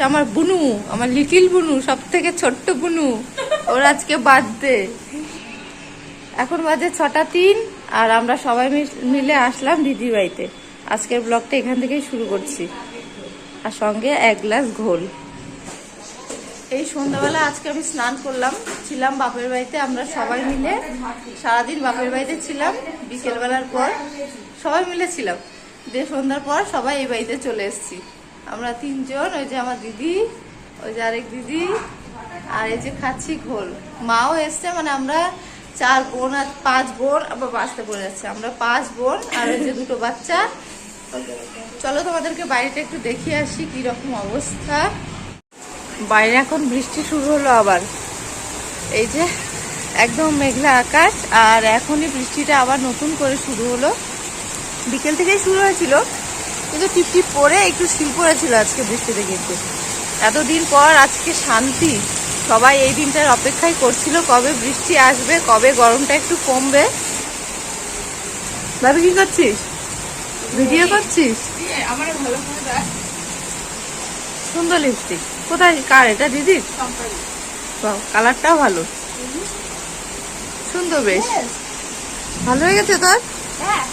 হচ্ছে আমার বুনু, আমার লিটিল বুনু সব থেকে ছোট্ট বুনু। ওর আজকে বার্থডে এখন বাজে ছটা তিন, আর আমরা সবাই মিলে আসলাম দিদির বাড়িতে। আজকের ব্লগটা এখান থেকেই শুরু করছি। আর সঙ্গে এক গ্লাস ঘোল। এই সন্ধ্যাবেলা আজকে আমি স্নান করলাম, ছিলাম বাপের বাড়িতে, আমরা সবাই মিলে। সারাদিন বাপের বাড়িতে ছিলাম, বিকেলবেলার পর সবাই মিলে ছিলাম। দিয়ে সন্ধ্যার পর সবাই এই বাড়িতে চলে এসেছি। আমরা তিনজন, ওই যে আমার দিদি, ওই যে আরেক দিদি, আর এই যে খাচ্ছি ঘোল। মাও এসছে মানে আমরা চার বোন আর পাঁচ বোন, আবার বাঁচতে পড়ে যাচ্ছে। আমরা পাঁচ বোন আর ওই যে দুটো বাচ্চা। চলো তোমাদেরকে বাড়িটা একটু দেখিয়ে আসি রকম অবস্থা। বাইরে এখন বৃষ্টি শুরু হলো আবার। এই যে একদম মেঘলা আকাশ, আর এখনই বৃষ্টিটা আবার নতুন করে শুরু হলো। বিকেল থেকেই শুরু হয়েছিল। কিন্তু টিপ টিপ পরে একটু শিল পড়েছিল আজকে বৃষ্টিতে কিন্তু। এতদিন পর আজকে শান্তি। সবাই এই দিনটার অপেক্ষাই করছিল কবে বৃষ্টি আসবে কবে গরমটা একটু কমবে। ভাবি কি করছিস? ভিডিও করছিস? সুন্দর লিপস্টিক কোথায়? কার এটা দিদির? কালারটাও ভালো। সুন্দর বেশ। ভালো হয়ে গেছে তোর? হ্যাঁ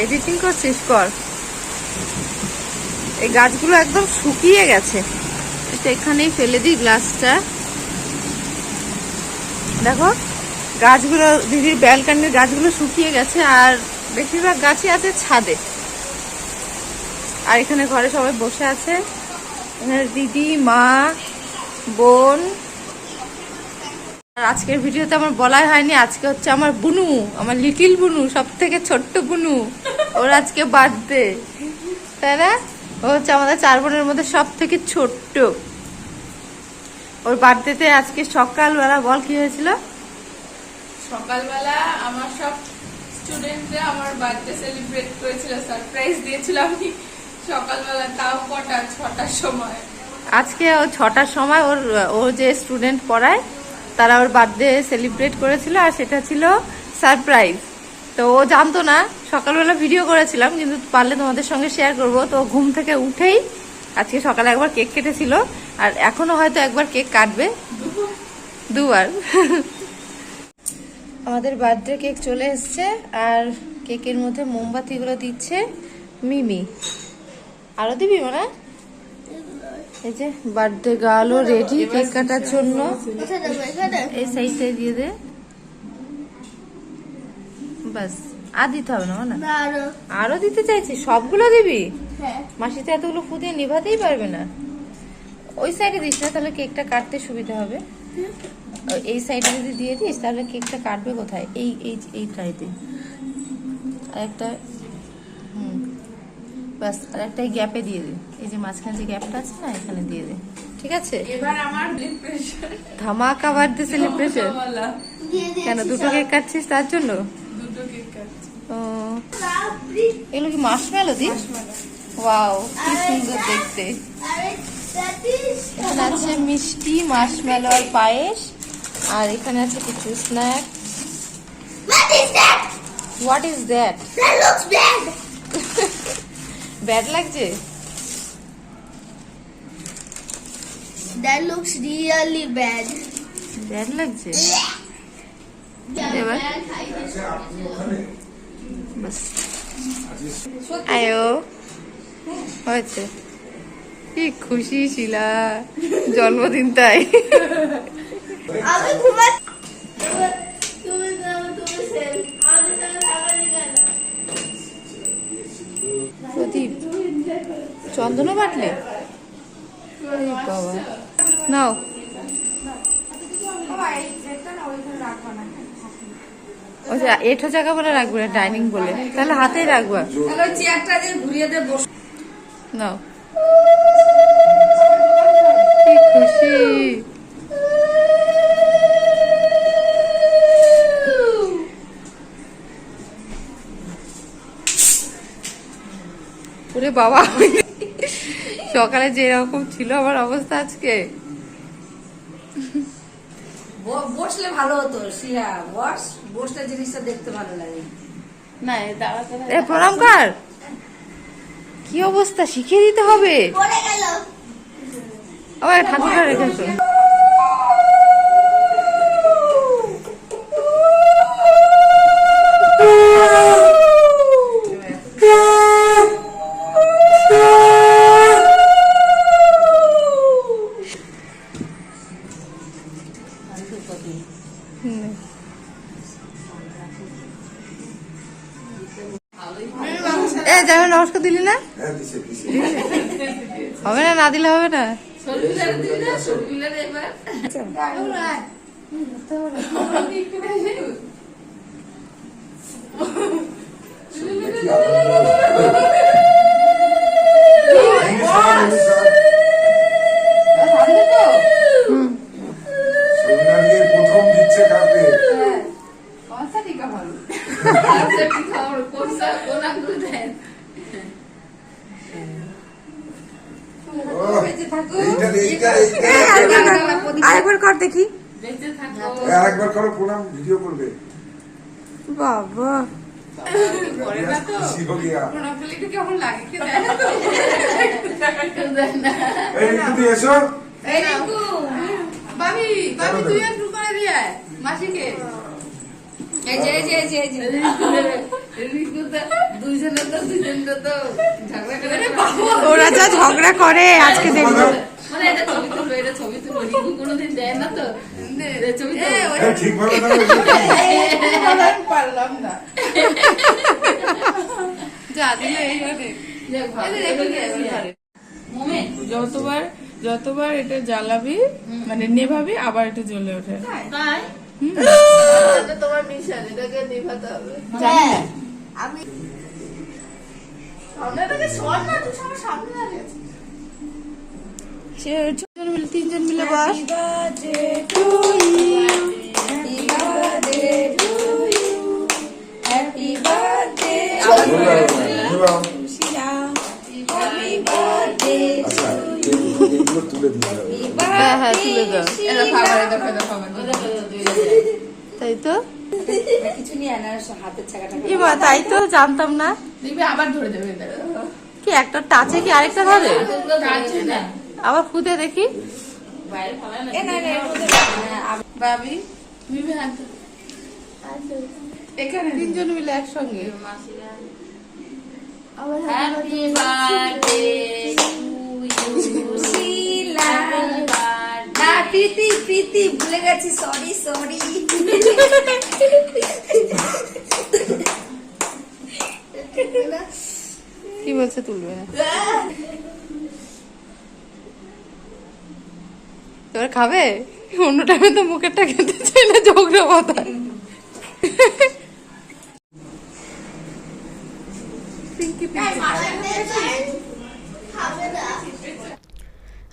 এডিট করছিস, কর। এই গাছগুলো একদম শুকিয়ে গেছে। এখানেই ফেলে দিই গ্লাসটা দেখো, গাছগুলো, দিদির ব্যালকানির গাছগুলো শুকিয়ে গেছে, আর বেশিরভাগ গাছই আছে ছাদে। আর এখানে ঘরে সবাই বসে আছে। এখানে দিদি, মা, বোন আর আজকের ভিডিওতে আমার বলাই হয়নি আজকে হচ্ছে আমার বুনু আমার লিটিল বুনু সব থেকে ছোট্ট বুনু। ওর আজকে বার্থডে তাই না? ও হচ্ছে আমাদের চার বোনের মধ্যে সব থেকে ছোট্ট। ওর বার্থডেতে আজকে সকালবেলা বল কি হয়েছিল? সকালবেলা আমার সব স্টুডেন্টরা আমার বার্থডে সেলিব্রেট করেছিল সারপ্রাইজ দিয়েছিল আমি সকালবেলা তাও কটা ছটার সময়। আজকে ও ছটার সময় ওর ও যে স্টুডেন্ট পড়ায় তারা ওর বার্থডে সেলিব্রেট করেছিল আর সেটা ছিল সারপ্রাইজ তো ও জানতো না, সকালবেলা ভিডিও করেছিলাম, কিন্তু পারলে তোমাদের সঙ্গে শেয়ার করব। তো ঘুম থেকে উঠেই আজকে সকালে একবার কেক কেটেছিল, আর এখনও হয়তো একবার কেক কাটবে। দুবার। আমাদের বার্থডে কেক চলে এসছে, আর কেকের মধ্যে মোমবাতিগুলো দিচ্ছে মিমি। আরও দিবি মানে এই যে বার্থডে গার্লও রেডি কেক কাটার জন্য। এই সাইডে দিয়ে দে। বাস আর দিতে হবে না মানে? আরও। দিতে চাইছি সবগুলো দিবি? মাসি তো এতগুলো ফুদিয়ে নিভাতেই পারবে না। ওই সাইডে দিস না তাহলে কেকটা কাটতে সুবিধা হবে। এই সাইডে যদি দিয়ে দিস তাহলে কেকটা কাটবে কোথায়? এই এই এই সাইডে আর একটা বাস আর একটা গ্যাপে দিয়ে দে এই যে মাঝখানে যে গ্যাপটা আছে না এখানে দিয়ে দে ঠিক আছে? এবার আমার ব্লাড প্রেশার ধামাকা বার্থডে সেলিব্রেশন কেন দুটো কেক কাটছিস তার জন্য? দুটো কেক কাটছি। ও। এগুলো কি মাসমেলো দি ওয়াও কি সুন্দর দেখতে। এখানে আছে মিষ্টি মাসমেলো আর পায়েস। আর এখানে আছে কিছু snack what is that that looks bad লাগছে That looks really bad. Bad লাগছে এবার বাস আয়ো হয়েছে। কি খুশি শিলা জন্মদিন তাই। আমি ঘুমা চন্দনও বাটলে? বাবা। নাও। এঠো জায়গা বলে রাখব না ডাইনিং বলে। তাহলে হাতেই রাখবা। ঘুরিয়ে বস। নাও। খুশি। ওরে বাবা। সকালে যেরকম ছিল আমার অবস্থা আজকে। বসলে ভালো হতো শিরা বস বসলে জিনিসটা দেখতে ভালো লাগে। না দাঁড়াতে এ প্রণাম কর। কি অবস্থা? শিখিয়ে দিতে হবে। ঠাকুরটা রেখেছো হবে না না দিলে হবে না? এবার আরেকবার কর দেখি। আরেকবার করো প্রণাম ভিডিও করবে। বাবা। করে না তো খুশি হো গিয়া। প্রণাম করলে একটু কেমন লাগে কি দেয় না তো দেয় না এই তুমি এসো বাবি বাবি তুই একটু করে দিয়ে মাসিকে। এই যে এই যে এই যে এই যে। দুইজনে তো দুইজনে তো ঝগড়া করে। ওরা যা ঝগড়া করে আজকে দেখব। মানে এটা ছবি তুলবো এটা ছবি তুলবো রিঙ্কু কোনোদিন দেয় না তো ছবি পারলাম না যা দিলে এইবারে যতবার যতবার এটা জ্বালাবি মানে নেভাবি আবার এটা জ্বলে ওঠে। তাই তোমার মিশন এটাকে নেভাতে হবে। হ্যাঁ। আমি সামনে থেকে সর না তুই সবার সামনে দাঁড়িয়ে তিনজন মিলে তিনজন মিলে বস। হ্যাপি বার্থডে আচ্ছা হবে। হ্যাঁ হ্যাঁ তুলে দাও তাই তো? কিছু নিয়ে হাতের তাই তো জানতাম না। আবার ধরে দেবে কি একটা টাচে কি আরেকটা ধরে? না। আবার খুদে দেখি। হ্যাঁ, দে। এখানে তিনজন মিলে একসঙ্গে। Happy birthday to you Shila. না প্রীতি প্রীতি ভুলে গেছি সরি সরি কি বলছে তুলবে না। এবার খাবে? অন্য টাইমে তো মুখেরটা খেতে চাই না ঝগড়া মাথায়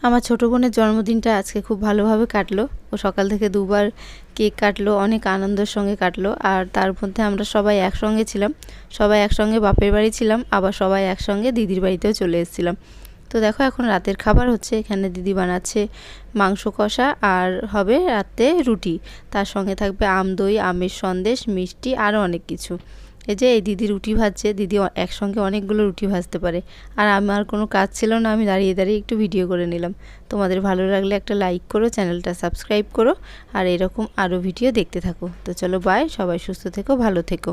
আমার ছোটো বোনের জন্মদিনটা আজকে খুব ভালোভাবে কাটলো। ও সকাল থেকে দুবার কেক কাটলো অনেক আনন্দের সঙ্গে কাটলো। আর তার মধ্যে আমরা সবাই একসঙ্গে ছিলাম। সবাই একসঙ্গে বাপের বাড়ি ছিলাম আবার সবাই একসঙ্গে দিদির বাড়িতেও চলে এসেছিলাম। তো দেখো এখন রাতের খাবার হচ্ছে, এখানে দিদি বানাচ্ছে মাংস কষা আর হবে রাতে রুটি। তার সঙ্গে থাকবে আম দই, আমের সন্দেশ, মিষ্টি আরও অনেক কিছু। এই যে এই দিদি রুটি ভাজছে, দিদি একসঙ্গে অনেকগুলো রুটি ভাজতে পারে। আর আমার কোনো কাজ ছিল না, আমি দাঁড়িয়ে দাঁড়িয়ে একটু ভিডিও করে নিলাম। তোমাদের ভালো লাগলে একটা লাইক করো, চ্যানেলটা সাবস্ক্রাইব করো। আর এরকম আরও ভিডিও দেখতে থাকো। তো চলো বাই সবাই সুস্থ থেকো, ভালো থেকো।